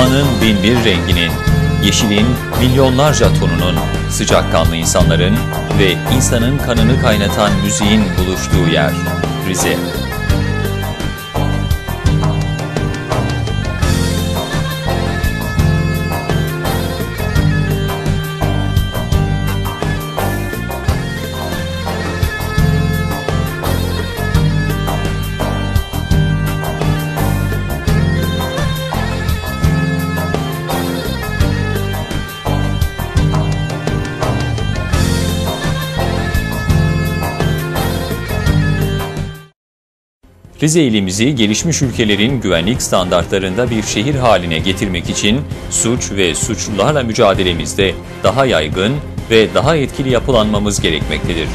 Doğanın bin bir renginin, yeşilin milyonlarca tonunun, sıcakkanlı insanların ve insanın kanını kaynatan müziğin buluştuğu yer. Rize. Rize ilimizi gelişmiş ülkelerin güvenlik standartlarında bir şehir haline getirmek için suç ve suçlularla mücadelemizde daha yaygın ve daha etkili yapılanmamız gerekmektedir.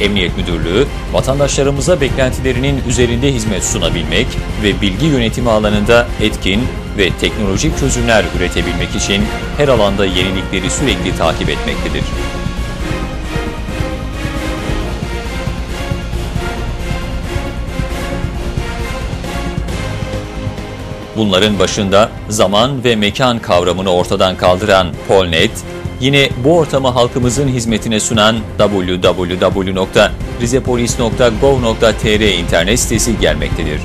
Emniyet Müdürlüğü, vatandaşlarımıza beklentilerinin üzerinde hizmet sunabilmek ve bilgi yönetimi alanında etkin ve teknolojik çözümler üretebilmek için her alanda yenilikleri sürekli takip etmektedir. Bunların başında zaman ve mekan kavramını ortadan kaldıran Polnet, yine bu ortamı halkımızın hizmetine sunan www.rizepolis.gov.tr internet sitesi gelmektedir.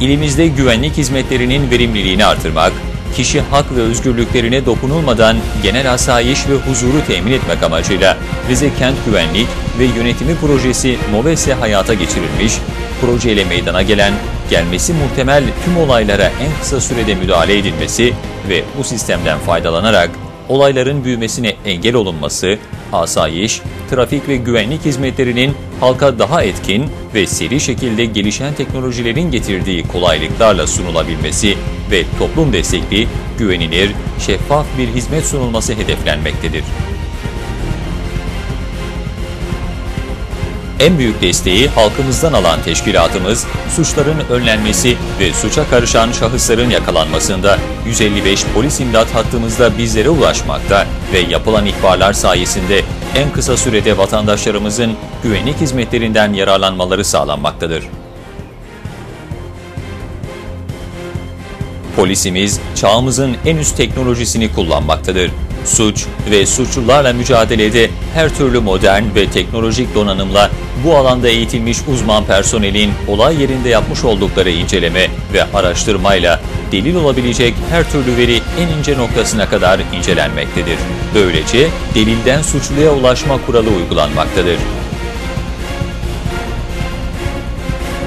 İlimizde güvenlik hizmetlerinin verimliliğini artırmak, kişi hak ve özgürlüklerine dokunulmadan genel asayiş ve huzuru temin etmek amacıyla Rize Kent Güvenlik ve Yönetimi Projesi MOVESE hayata geçirilmiş, projeyle meydana gelen, gelmesi muhtemel tüm olaylara en kısa sürede müdahale edilmesi ve bu sistemden faydalanarak olayların büyümesine engel olunması, asayiş, trafik ve güvenlik hizmetlerinin halka daha etkin ve seri şekilde gelişen teknolojilerin getirdiği kolaylıklarla sunulabilmesi ve toplum destekli, güvenilir, şeffaf bir hizmet sunulması hedeflenmektedir. En büyük desteği halkımızdan alan teşkilatımız, suçların önlenmesi ve suça karışan şahısların yakalanmasında 155 polis imdat hattımızda bizlere ulaşmakta ve yapılan ihbarlar sayesinde en kısa sürede vatandaşlarımızın güvenlik hizmetlerinden yararlanmaları sağlanmaktadır. Polisimiz çağımızın en üst teknolojisini kullanmaktadır suç ve suçlularla mücadelede her türlü modern ve teknolojik donanımla bu alanda eğitilmiş uzman personelin olay yerinde yapmış oldukları inceleme ve araştırmayla delil olabilecek her türlü veri en ince noktasına kadar incelenmektedir. Böylece delilden suçluya ulaşma kuralı uygulanmaktadır.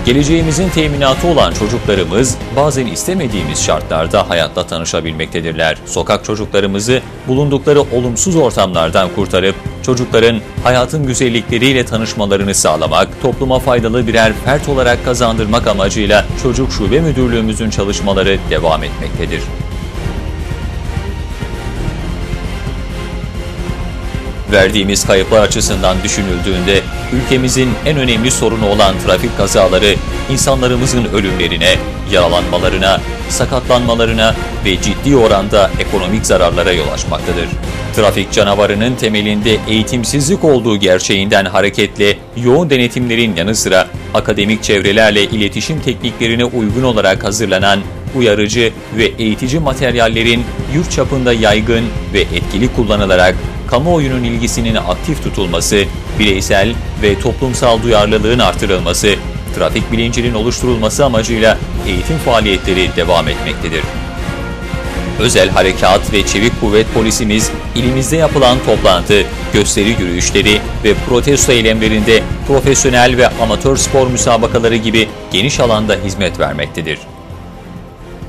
Geleceğimizin teminatı olan çocuklarımız bazen istemediğimiz şartlarda hayatla tanışabilmektedirler. Sokak çocuklarımızı bulundukları olumsuz ortamlardan kurtarıp çocukların hayatın güzellikleriyle tanışmalarını sağlamak, topluma faydalı birer fert olarak kazandırmak amacıyla Çocuk Şube Müdürlüğümüzün çalışmaları devam etmektedir. Verdiğimiz kayıplar açısından düşünüldüğünde ülkemizin en önemli sorunu olan trafik kazaları insanlarımızın ölümlerine, yaralanmalarına, sakatlanmalarına ve ciddi oranda ekonomik zararlara yol açmaktadır. Trafik canavarının temelinde eğitimsizlik olduğu gerçeğinden hareketle yoğun denetimlerin yanı sıra akademik çevrelerle iletişim tekniklerine uygun olarak hazırlanan uyarıcı ve eğitici materyallerin yurt çapında yaygın ve etkili kullanılarak kamuoyunun ilgisinin aktif tutulması, bireysel ve toplumsal duyarlılığın artırılması, trafik bilincinin oluşturulması amacıyla eğitim faaliyetleri devam etmektedir. Özel Harekat ve Çevik Kuvvet Polisimiz ilimizde yapılan toplantı, gösteri yürüyüşleri ve protesto eylemlerinde profesyonel ve amatör spor müsabakaları gibi geniş alanda hizmet vermektedir.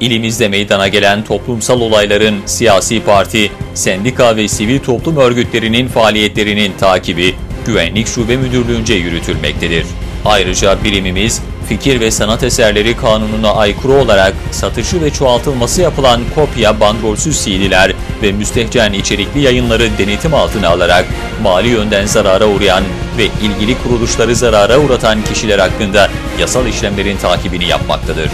İlimizde meydana gelen toplumsal olayların siyasi parti, sendika ve sivil toplum örgütlerinin faaliyetlerinin takibi Güvenlik Şube Müdürlüğü'nce yürütülmektedir. Ayrıca birimimiz fikir ve sanat eserleri kanununa aykırı olarak satışı ve çoğaltılması yapılan kopya bandrolsüz CD'ler ve müstehcen içerikli yayınları denetim altına alarak mali yönden zarara uğrayan ve ilgili kuruluşları zarara uğratan kişiler hakkında yasal işlemlerin takibini yapmaktadır.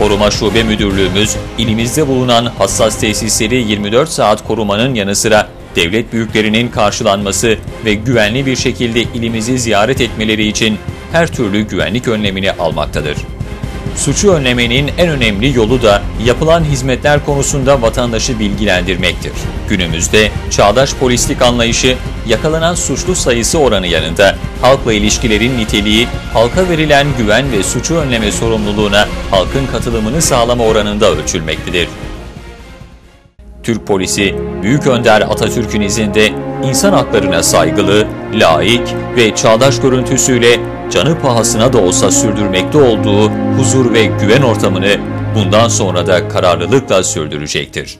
Koruma Şube Müdürlüğümüz, ilimizde bulunan hassas tesisleri 24 saat korumanın yanı sıra devlet büyüklerinin karşılanması ve güvenli bir şekilde ilimizi ziyaret etmeleri için her türlü güvenlik önlemini almaktadır. Suçu önlemenin en önemli yolu da yapılan hizmetler konusunda vatandaşı bilgilendirmektir. Günümüzde çağdaş polislik anlayışı yakalanan suçlu sayısı oranı yanında halkla ilişkilerin niteliği, halka verilen güven ve suçu önleme sorumluluğuna halkın katılımını sağlama oranında ölçülmektedir. Türk polisi, Büyük Önder Atatürk'ün izinde insan haklarına saygılı, laik ve çağdaş görüntüsüyle canı pahasına da olsa sürdürmekte olduğu huzur ve güven ortamını bundan sonra da kararlılıkla sürdürecektir.